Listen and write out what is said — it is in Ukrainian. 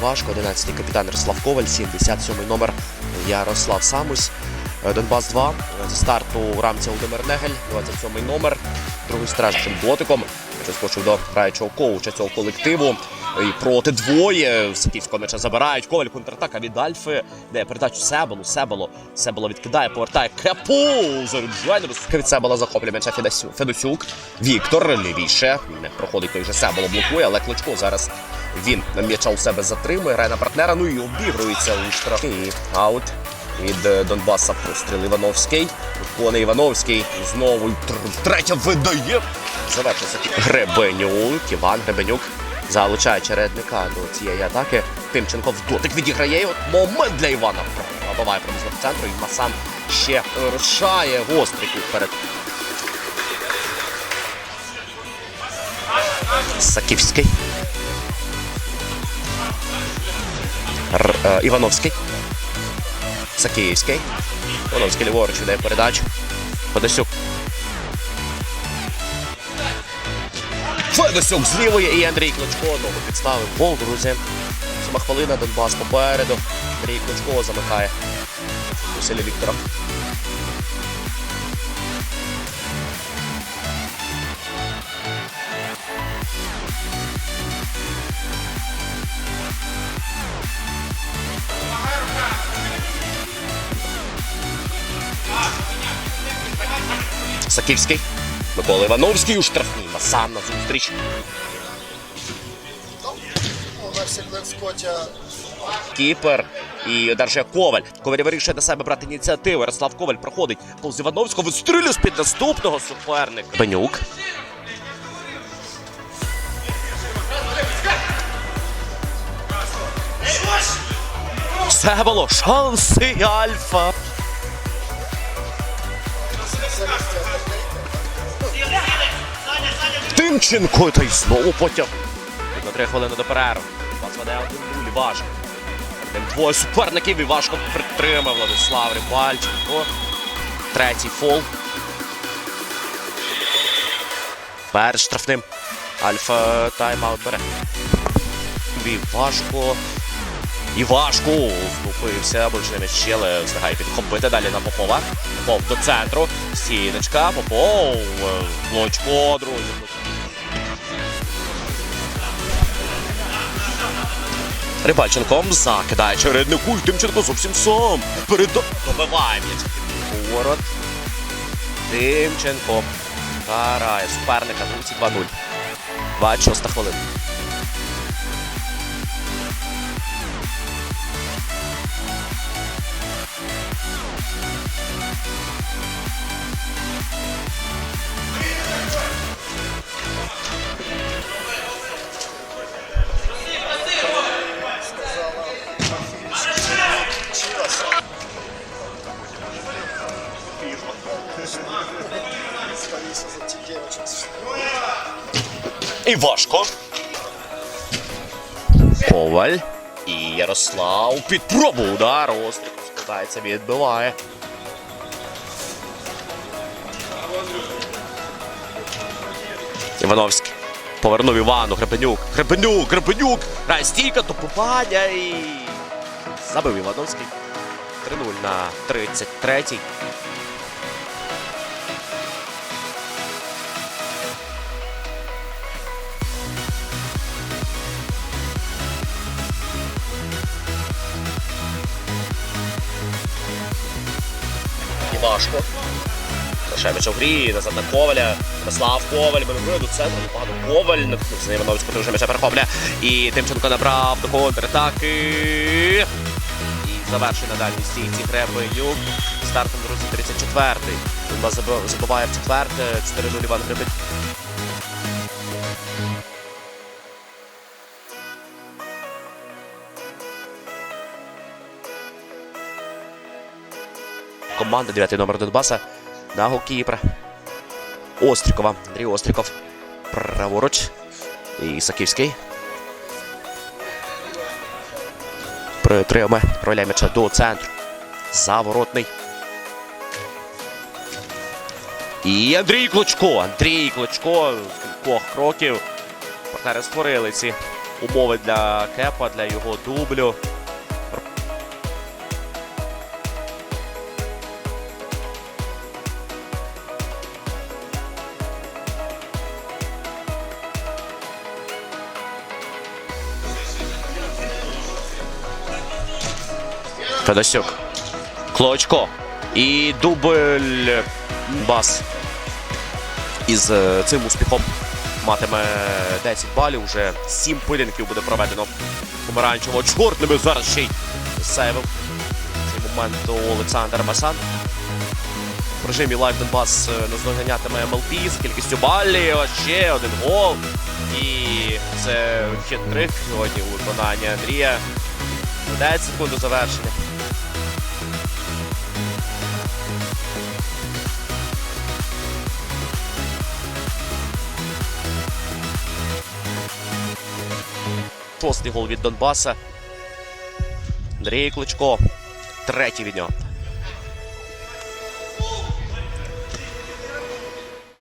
Важко, 11-й капітан Ярослав Коваль, 77-й номер Ярослав Самусь. Е, Донбас 2. Зі старту у рамці Володимир Негель, 27-й номер, другий стражчим ботиком. скочив до граючого коуча цього колективу. І проти двоє Саківського м'яча забирають. Коваль контратака від Альфи. Де передачу Себелу. Себело. Себело відкидає, повертає Крепу. Заряджає. Від Себела захоплює м'яча Федосю- Федосюк. Віктор лівіше. Не проходить той же Себело блокує, але Кличко зараз він м'яча у себе затримує, грає на партнера. Ну і обігрується у штрафний аут. Від е, Донбаса простріл Івановський. Коне Івановський знову третя видає. Завершився Гребенюк. Іван Гребенюк залучає чередника до цієї атаки. Тимченко в дотик відіграє. От момент для Івана. Пробиває промислов центру. І Масан ще рушає гострий кут перед. Саківський. Р- е, Івановський. Сакіївський. Івановський ліворуч віддає передачу. Федосюк. Федосюк з лівої і Андрій Клочко ногу підставив гол, друзі. Сама хвилина Донбас попереду. Андрій Клочко замикає. Усилі Віктора. Саківський. Микола Івановський у штрафній. Масан на зустріч. Кіпер і одержує Коваль. Коваль вирішує на себе брати ініціативу. Ярослав Коваль проходить повз Івановського, вистрілює з-під наступного суперника. Бенюк. Це було шанси Альфа. Тимченко та й знову потяг. На три хвилини до перерви. Вас веде один нуль важко. Двоє суперників і важко притримав Владислав Рибальченко. Третій фол. Перед штрафним. Альфа тайм-аут бере. І важко. І важко вступився, бо не м'яч, встигає підхопити далі на Попова. Попов до центру. Стіночка, Попов. Лочко, друзі. Рибальченко закидає чередний і Тимченко зовсім сам. Передо... Добиває м'яч. Ворот. Тимченко. Карає суперника. Друзі 2-0. 26 хвилина. І важко. Коваль. І Ярослав під пробу удар. Острик складається, відбиває. Івановський. Повернув Івану. Гребенюк. Гребенюк, Гребенюк. Грає стійка, допивання і. Забив Івановський. 3-0 на 33-й. І важко. Лишаємось у грі, назад на Коваля. Мирослав Коваль, маневрує до центру, Пану Коваль, наткнувся на котрий вже м'яча перехопля. І Тимченко набрав до контратаки. І завершує на дальній стійці Гребенюк. Стартом, друзі, 34-й. Він забив- забиває в четверте, 4-0 Іван Гребенюк. Команда 9 номер Донбаса на голкіпера. Острікова. Андрій Остріков. Праворуч. І Саківський. Притримає. Проляє м'яча до центру. Заворотний. І Андрій Клочко. Андрій Клочко з кількох кроків. Партнери створили ці умови для Кепа, для його дублю. Федосюк. Клочко. І дубль бас. Із е, цим успіхом матиме 10 балів. Уже 7 поєдинків буде проведено помаранчево чорними. Зараз ще й сейвив цей момент у Олександр Масан. В режимі Лайв Донбас е, наздоганятиме МЛП з кількістю балів. Ще один гол. І це хет-трик сьогодні у виконанні Андрія. 10 секунд до завершення. Шостий гол від Донбаса. Андрій Кличко. Третій від нього.